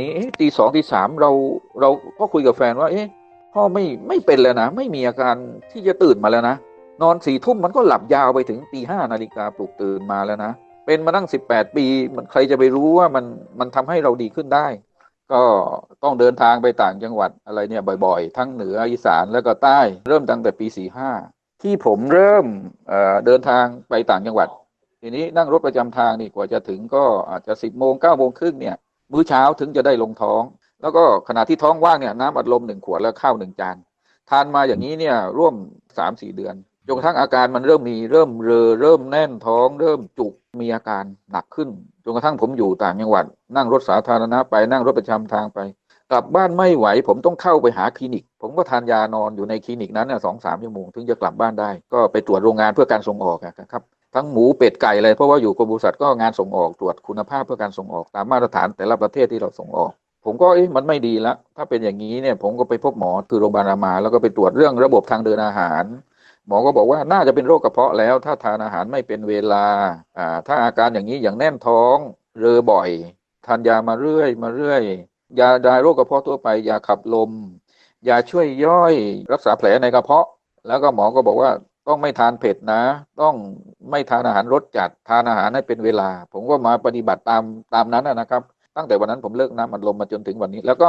นี้ตีสองตีสามเราเราก็คุยกับแฟนว่า เอ๊ะพ่อไม่ไม่เป็นแล้วนะ ไม่มีอาการที่จะตื่นมาแล้วนะ นอนสี่ทุ่มมันก็หลับยาวไปถึงตีห้านาฬิกาปลุกตื่นมาแล้วนะ เป็นมาตั้งสิบแปดปีมันใครจะไปรู้ว่ามันมันทำให้เราดีขึ้นได้ ก็ต้องเดินทางไปต่างจังหวัดอะไรเนี่ยบ่อยๆ ทั้งเหนืออีสานแล้วก็ใต้ เริ่มตั้งแต่ปีสี่ห้าที่ผมเริ่มเเดินทางไปต่างจังหวัด ทีนี้นั่งรถประจำทางนี่กว่าจะถึงก็อาจจะสิบโมงเก้าโมงครึ่งเนี่ย มื้อเช้าถึงจะได้ลงท้อง แล้วก็ขณะที่ท้องว่างเนี่ยน้ำอัดลมหนึ่งขวดแล้วข้าวหนึ่งจานทานมาอย่างนี้เนี่ยร่วมสามสี่เดือนจนกระทั่งอาการมันเริ่มมีเริ่มเรอเริ่มแน่นท้อง เริ่มจุกมีอาการหนักขึ้นจนกระทั่งผมอยู่ต่างจังหวัด นั่งรถสาธารณะไปนั่งรถประจำทางไป กลับบ้านไม่ไหว ผมต้องเข้าไปหาคลินิก ผมก็ทานยานอนอยู่ในคลินิกนั้นสองสามชั่วโมงถึงจะกลับบ้านได้ ก็ไปตรวจโรงงานเพื่อการส่งออกอะครับ ทั้งหมูเป็ดไก่เลยเพราะว่าอยู่กรมบริษัทก็งานส่งออกตรวจคุณภาพเพื่อการส่งออกตามมาตรฐานแต่ละประเทศที่เราส่งออก ผมก็เอ๊ะมันไม่ดีแล้วถ้าเป็นอย่างนี้เนี่ยผมก็ไปพบหมอคือโรงพยาบาลรามา แล้วก็ไปตรวจเรื่องระบบทางเดินอาหาร หมอก็บอกว่าน่าจะเป็นโรคกระเพาะแล้ว ถ้าทานอาหารไม่เป็นเวลาอ่าถ้าอาการอย่างนี้อย่างแน่นท้องเรอบ่อยทานยามาเรื่อยมาเรื่อยยาดายโรคกระเพาะทั่วไปยาขับลมยาช่วยย่อย รักษาแผลในกระเพาะ แล้วก็หมอก็บอกว่า ต้องไม่ทานเผ็ดนะ ต้องไม่ทานอาหารรสจัดทานอาหารให้เป็นเวลา ผมก็มาปฏิบัติตามตามนั้นนะครับ ตั้งแต่วันนั้นผมเลิกน้ำอัดลมมาจนถึงวันนี้ แล้วก็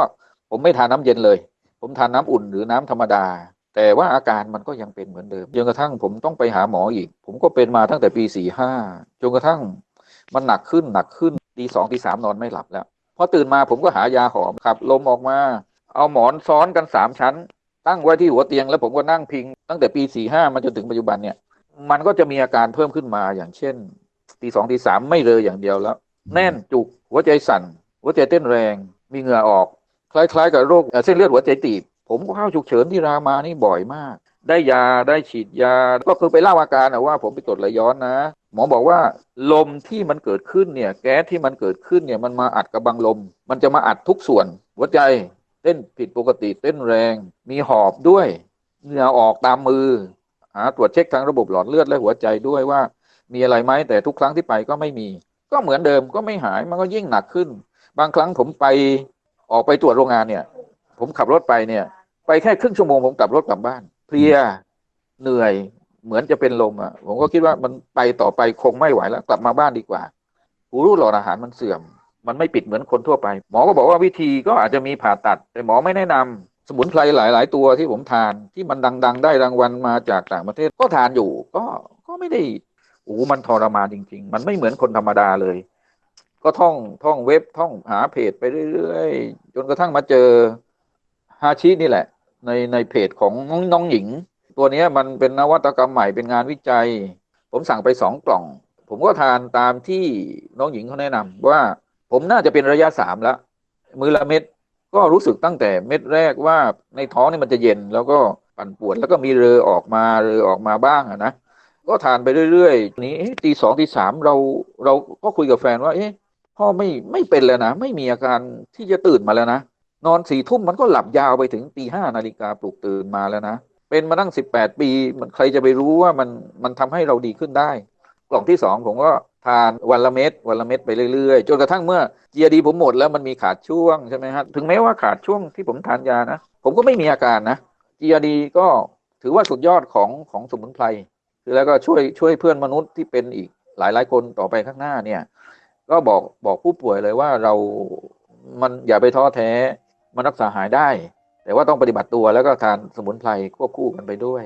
ผมไม่ทานน้ำเย็นเลย ผมทานน้ำอุ่นหรือน้ำธรรมดา แต่ว่าอาการมันก็ยังเป็นเหมือนเดิมจนกระทั่งผมต้องไปหาหมออีก ผมก็เป็นมาตั้งแต่ปีสี่ห้าจนกระทั่งมันหนักขึ้นหนักขึ้นตีสองตีสามนอนไม่หลับแล้วพอตื่นมาผมก็หายาหอมขับลมออกมา เอาหมอนซ้อนกันสามชั้น ตั้งไว้ที่หัวเตียงแล้วผมก็นั่งพิง ตั้งแต่ปีสี่ห้ามาจนถึงปัจจุบันเนี่ย มันก็จะมีอาการเพิ่มขึ้นมาอย่างเช่นตีสองตีสามไม่เลยอย่างเดียวแล้ว แน่นจุกหัวใจสั่น หัวใจเต้นแรง มีเหงื่อออก คล้ายๆ กับโรคเส้นเลือดหัวใจตีบ ผมก็เข้าฉุกเฉินที่รามานี่บ่อยมาก ได้ยาได้ฉีดยา ก็คือไปเล่าอาการนะว่า ผมไปตรวจไหลย้อนนะ หมอบอกว่าลมที่มันเกิดขึ้นเนี่ย แก๊สที่มันเกิดขึ้นเนี่ยมันมาอัดกับบังลม มันจะมาอัดทุกส่วน หัวใจ เต้นผิดปกติเต้นแรง มีหอบด้วยเหงื่อออกตามมือหาตรวจเช็คทางระบบหลอดเลือดและหัวใจด้วยว่า มีอะไรไหมแต่ทุกครั้งที่ไปก็ไม่มี ก็เหมือนเดิมก็ไม่หายมันก็ยิ่งหนักขึ้น บางครั้งผมไปออกไปตรวจโรงงานเนี่ย ผมขับรถไปเนี่ย ไปแค่ครึ่งชั่วโมงผมกลับรถกลับบ้านเพลียเหนื่อยเหมือนจะเป็นลมอะ ผมก็คิดว่ามันไปต่อไปคงไม่ไหวแล้ว กลับมาบ้านดีกว่าหูรูดหลอดอาหารมันเสื่อม มันไม่ปิดเหมือนคนทั่วไป หมอก็บอกว่าวิธีก็อาจจะมีผ่าตัด แต่หมอไม่แนะนำสมุนไพรหลาย ๆ ตัวที่ผมทานที่มันดัง ๆ ได้รางวัลมาจากต่างประเทศก็ทานอยู่ ก็ก็ไม่ได้โอ้มันทรมานจริง ๆ มันไม่เหมือนคนธรรมดาเลย ก็ท่องท่องเว็บท่องหาเพจไปเรื่อยๆจนกระทั่งมาเจอฮาชินี่แหละ ในในเพจของน้องน้องหญิง ตัวนี้มันเป็นนวัตกรรมใหม่เป็นงานวิจัย ผมสั่งไปสองกล่อง ผมก็ทานตามที่น้องหญิงเขาแนะนำว่า ผมน่าจะเป็นระยะสามแล้วมือละเม็ดก็รู้สึกตั้งแต่เม็ดแรกว่าในท้องนี่มันจะเย็นแล้วก็ปั่นปวดแล้วก็มีเรือออกมาเรือออกมาบ้างนะก็ทานไปเรื่อยๆนี้ตีสองตีสามเราเราก็คุยกับแฟนว่า เอ๊ะพ่อไม่ไม่เป็นแล้วนะไม่มีอาการที่จะตื่นมาแล้วนะนอนสี่ทุ่มมันก็หลับยาวไปถึงตีห้านาฬิกาปลุกตื่นมาแล้วนะเป็นมาตั้งสิบแปดปี มันใครจะไปรู้ว่ามันมันทำให้เราดีขึ้นได้ กล่องที่สองผมก็ทานวันละเม็ดวันละเม็ดไปเรื่อยๆ จนกระทั่งเมื่อเจียดีผมหมดแล้วมันมีขาดช่วงใช่ไหมฮะถึงแม้ว่าขาดช่วงที่ผมทานยานะ ผมก็ไม่มีอาการนะเจียดีก็ถือว่าสุดยอดของของสมุนไพรแล้วก็ช่วยช่วยเพื่อนมนุษย์ที่เป็นอีกหลายหลายคนต่อไปข้างหน้าเนี่ย ก็บอกบอกผู้ป่วยเลยว่าเรามันอย่าไปท้อแท้มันรักษาหายได้ แต่ว่าต้องปฏิบัติตัวแล้วก็ทานสมุนไพรควบคู่กันไปด้วย